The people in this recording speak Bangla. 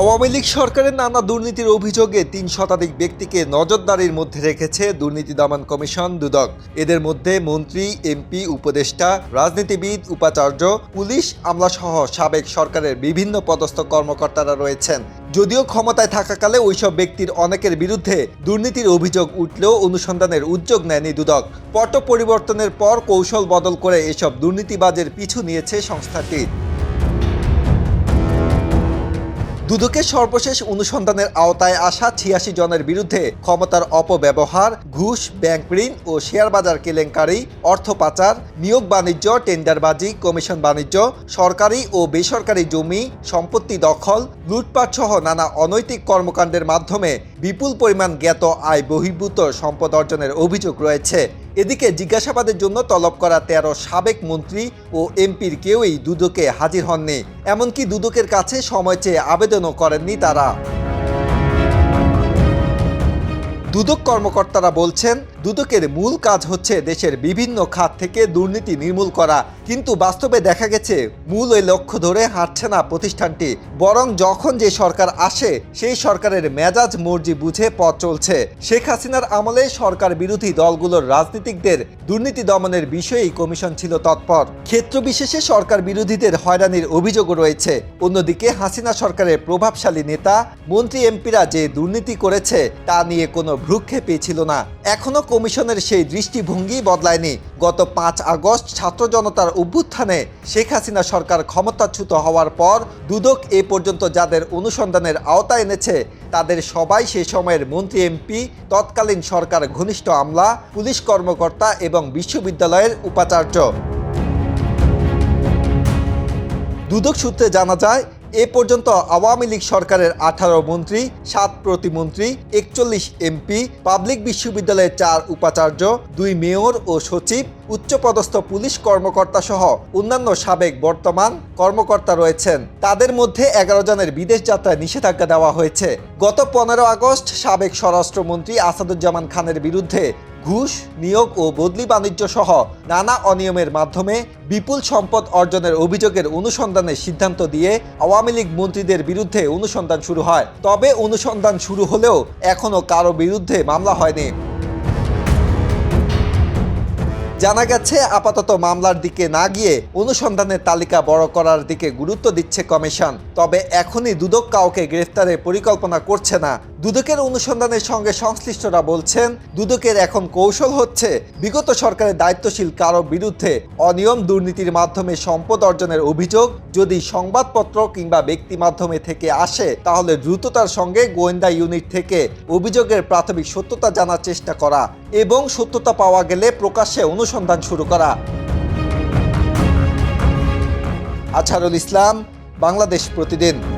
আওয়ামী লীগ সরকারের নানা দুর্নীতির অভিযোগে তিন শতাধিক ব্যক্তিকে নজরদারির মধ্যে রেখেছে দুর্নীতি দমন কমিশন দুদক। এদের মধ্যে মন্ত্রী, এমপি, উপদেষ্টা, রাজনীতিবিদ, উপাচার্য, পুলিশ, আমলাসহ সাবেক সরকারের বিভিন্ন পদস্থ কর্মকর্তারা রয়েছেন। যদিও ক্ষমতায় থাকাকালে ওইসব ব্যক্তির অনেকের বিরুদ্ধে দুর্নীতির অভিযোগ উঠলেও অনুসন্ধানের উদ্যোগ নেয়নি দুদক। পট পরিবর্তনের পর কৌশল বদল করে এসব দুর্নীতিবাজের পিছু নিয়েছে সংস্থাটি। দুদকের সর্বশেষ অনুসন্ধানের আওতায় আসা ছিয়াশি জনের বিরুদ্ধে ক্ষমতার অপব্যবহার, ঘুষ, ব্যাংক ঋণ ও শেয়ার বাজার কেলেঙ্কারি, অর্থ পাচার, নিয়োগ বাণিজ্য, টেন্ডারবাজি, কমিশন বাণিজ্য, সরকারি ও বেসরকারি জমি, সম্পত্তি দখল লুটপাট সহ নানা অনৈতিক কর্মকাণ্ডের মাধ্যমে বিপুল পরিমাণ জ্ঞাত আয় বহির্ভূত সম্পদ অর্জনের অভিযোগ রয়েছে। এদিকে জিজ্ঞাসাবাদের জন্য তলব করা তেরো সাবেক মন্ত্রী ও এমপির কেউই দুদকে হাজির হননি। এমনকি দুদকের কাছে সময় চেয়ে আবেদনও করেননি তারা। দুদক কর্মকর্তারা বলছেন দুদকের মূল কাজ হচ্ছে দেশের বিভিন্ন খাত থেকে দুর্নীতি নির্মূল করা। কিন্তু বাস্তবে দেখা গেছে, মূল ওই লক্ষ্য ধরে হাঁটছে না প্রতিষ্ঠানটি। বরং যখন যে সরকার আসে, সেই সরকারের মেজাজ মর্জি বুঝে পথ চলছে। শেখ হাসিনার আমলে সরকার বিরোধী দলগুলোর রাজনীতিকদের দুর্নীতি দমনের বিষয়েই কমিশন ছিল তৎপর। ক্ষেত্র বিশেষে সরকার বিরোধীদের হয়রানির অভিযোগও রয়েছে। অন্যদিকে হাসিনা সরকারের প্রভাবশালী নেতা, মন্ত্রী এমপিরা যে দুর্নীতি করেছে, তা নিয়ে কোনো ভ্রুক্ষেপই ছিল না। এখনও কমিশনের সেই দৃষ্টিভঙ্গি বদলায়নি। গত পাঁচ আগস্ট ছাত্র জনতার অভ্যুত্থানে শেখ হাসিনা সরকার ক্ষমতাচ্যুত হওয়ার পর দুদক এ পর্যন্ত যাদের অনুসন্ধানের আওতায় এনেছে, তাদের সবাই সে সময়ের মন্ত্রী, এমপি, তৎকালীন সরকার ঘনিষ্ঠ আমলা, পুলিশ কর্মকর্তা এবং বিশ্ববিদ্যালয়ের উপাচার্য। দুদক সূত্রে জানা যায় এ পর্যন্ত আওয়ামী লীগ সরকারের আঠারো মন্ত্রী, সাত প্রতিমন্ত্রী, একচল্লিশ এমপি, পাবলিক বিশ্ববিদ্যালয়ের চার উপাচার্য, দুই মেয়র ও সচিব, উচ্চপদস্থ পুলিশ কর্মকর্তা সহ অন্যান্য সাবেক বর্তমান কর্মকর্তা রয়েছেন। তাদের মধ্যে এগারো জনের বিদেশ যাত্রায় নিষেধাজ্ঞা দেওয়া হয়েছে। গত পনেরো আগস্ট সাবেক স্বরাষ্ট্রমন্ত্রী আসাদুজ্জামান খানের বিরুদ্ধে ঘুষ, নিয়োগ ও বদলি বাণিজ্য সহ নানা অনিয়মের মাধ্যমে বিপুল সম্পদ অর্জনের অভিযোগের অনুসন্ধানের সিদ্ধান্ত দিয়ে আওয়ামী লীগ মন্ত্রীদের বিরুদ্ধে অনুসন্ধান শুরু হয়। তবে অনুসন্ধান শুরু হলেও এখনও কারও বিরুদ্ধে মামলা হয়নি। জানা গেছে, আপাতত মামলার দিকে না গিয়ে অনুসন্ধানের তালিকা বড় করার দিকে গুরুত্ব দিচ্ছে কমিশন। তবে এখনই দুদক কাউকে গ্রেফতারের পরিকল্পনা করছে না। দুদকের অনুসন্ধানের সঙ্গে সংশ্লিষ্টরা বলছেন, দুদকের এখন কৌশল হচ্ছে বিগত সরকারের দায়িত্বশীল কারও বিরুদ্ধে অনিয়ম দুর্নীতির মাধ্যমে সম্পদ অর্জনের অভিযোগ। যদি সংবাদপত্র কিংবা ব্যক্তি মাধ্যমে থেকে আসে, তাহলে দ্রুততার সঙ্গে গোয়েন্দা ইউনিট থেকে অভিযোগের প্রাথমিক সত্যতা জানার চেষ্টা করা এবং সত্যতা পাওয়া গেলে প্রকাশ্যে অনুসন্ধান শুরু করা। আছারুল ইসলাম বাংলাদেশ প্রতিদিন।